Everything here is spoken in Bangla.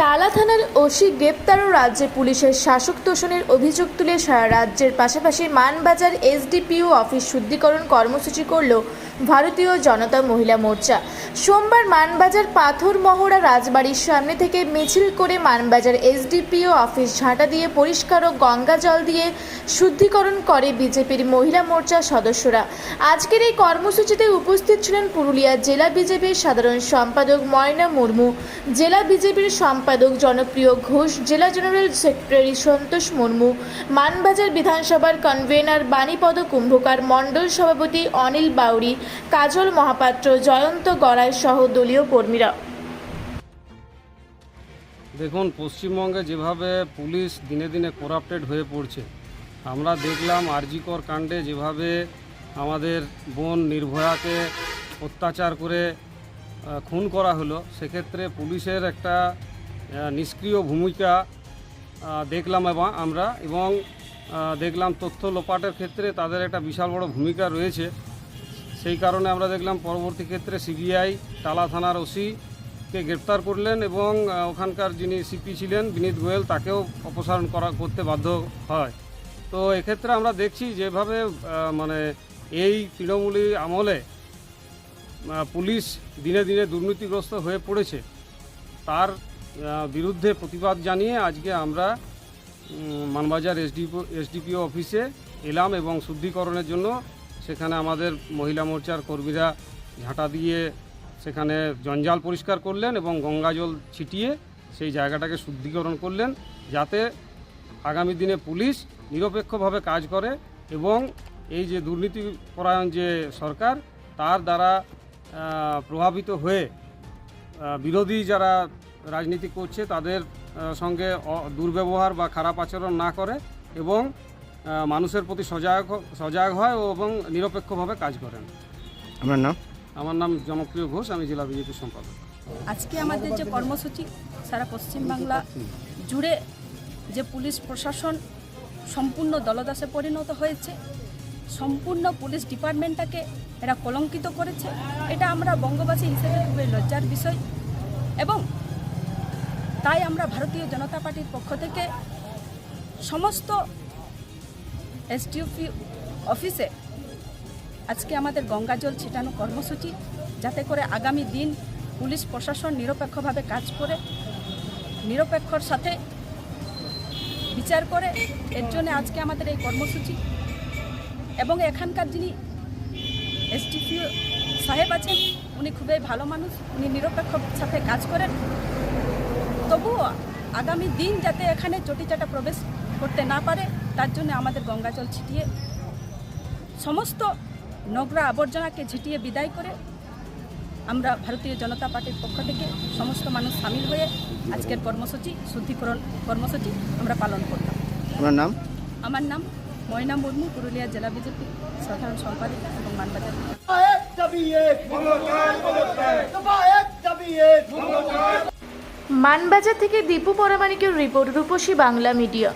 টালা থানার ওসি গ্রেপ্তার ও রাজ্যে পুলিশের শাসক তোষণের অভিযোগ তুলে সারা রাজ্যের পাশাপাশি মানবাজার এসডিপিও অফিস শুদ্ধিকরণ কর্মসূচি করল ভারতীয় জনতা মহিলা মোর্চা। সোমবার মানবাজার পাথর মহড়া রাজবাড়ির সামনে থেকে মিছিল করে মানবাজার এসডিপিও অফিস ঝাঁটা দিয়ে পরিষ্কার ও গঙ্গা জল দিয়ে শুদ্ধিকরণ করে বিজেপির মহিলা মোর্চার সদস্যরা। আজকের এই কর্মসূচিতে উপস্থিত ছিলেন পুরুলিয়া জেলা বিজেপির সাধারণ সম্পাদক ময়না মুর্মু, জেলা বিজেপির সম্পাদক জনপ্রিয় ঘোষ, জেলা জেনারেল সেক্রেটারি সন্তোষ মুর্মু, মানবাজার বিধানসভার কনভেনার বাণীপদ কুম্ভকার, মণ্ডল সভাপতি অনিল বাউরি কাজল মহাপাত্র, জয়ন্ত গড়াই সহ দলীয় কর্মীরা। দেখুন, পশ্চিমবঙ্গে যেভাবে পুলিশ দিনে দিনে করাপ্টেড হয়ে পড়ছে, আমরা দেখলাম আরজিকর কাণ্ডে যেভাবে আমাদের বোন নির্ভয়াকে অত্যাচার করে খুন করা হলো, সেক্ষেত্রে পুলিশের একটা নিষ্ক্রিয় ভূমিকা দেখলাম এবং আমরা এবং দেখলাম তথ্য লোপাটের ক্ষেত্রে তাদের একটা বিশাল বড় ভূমিকা রয়েছে। সেই কারণে আমরা দেখলাম পরবর্তী ক্ষেত্রে সিবিআই টালা থানার ওসিকে গ্রেপ্তার করলেন এবং ওখানকার যিনি সিপি ছিলেন, বিনীত গোয়েল, তাকেও অপসারণ করা, করতে বাধ্য হয়। তো এক্ষেত্রে আমরা দেখছি যেভাবে মানে এই তৃণমূলী আমলে পুলিশ দিনে দিনে দুর্নীতিগ্রস্ত হয়ে পড়েছে। তার বিরুদ্ধে প্রতিবাদ জানিয়ে আজকে আমরা মানবাজার এসডিপিও এসডিপিও অফিসে এলাম এবং শুদ্ধিকরণের জন্য সেখানে আমাদের মহিলা মোর্চার কর্মীরা ঝাঁটা দিয়ে সেখানে জঞ্জাল পরিষ্কার করলেন এবং গঙ্গাজল ছিটিয়ে সেই জায়গাটাকে শুদ্ধিকরণ করলেন যাতে আগামী দিনে পুলিশ নিরপেক্ষভাবে কাজ করে এবং এই যে দুর্নীতিপরায়ণ যে সরকার, তার দ্বারা প্রভাবিত হয়ে বিরোধী যারা রাজনীতি করছে তাদের সঙ্গে অ- দুর্ব্যবহার বা খারাপ আচরণ না করে এবং মানুষের প্রতি সজাগ সজাগ হয় এবং নিরপেক্ষভাবে কাজ করেন। আমার নাম? আমার নাম জনপ্রিয় ঘোষ আমি জেলা বিজেপি সম্পাদক। আজকে আমাদের যে কর্মসূচি সারা পশ্চিমবাংলা জুড়ে যে পুলিশ প্রশাসন সম্পূর্ণ দলদাসে পরিণত হয়েছে সম্পূর্ণ পুলিশ ডিপার্টমেন্টটাকে এরা কলঙ্কিত করেছে এটা আমরা বঙ্গবাসী হিসেবে খুবই লজ্জার বিষয় এবং তাই আমরা ভারতীয় জনতা পার্টির পক্ষ থেকে সমস্ত এসডিওপি অফিসে আজকে আমাদের গঙ্গা জল ছিটানো কর্মসূচি, যাতে করে আগামী দিন পুলিশ প্রশাসন নিরপেক্ষভাবে কাজ করে, নিরপেক্ষর সাথে বিচার করে, এর জন্য আজকে আমাদের এই কর্মসূচি। এবং এখানকার যিনি এসটিপিও সাহেব আছেন, উনি খুবই ভালো মানুষ, উনি নিরপেক্ষ সাথে কাজ করেন। তবুও আগামী দিন যাতে এখানে চটিচাটা প্রবেশ করতে না পারে তার জন্য আমাদের গঙ্গা জল ছিটিয়ে সমস্ত নোংরা আবর্জনাকে ঝিটিয়ে বিদায় করে আমরা ভারতীয় জনতা পার্টির পক্ষ থেকে সমস্ত মানুষ সামিল হয়ে আজকের কর্মসূচি শুদ্ধিকরণ কর্মসূচি আমরা পালন করতাম আপনার নাম? আমার নাম ময়না মুর্মু পুরুলিয়া জেলা বিজেপি সাধারণ সম্পাদিকা এবং মানবাজার। মানবাজার থেকে দীপু পরামানিকের রিপোর্ট রূপসী বাংলা মিডিয়া।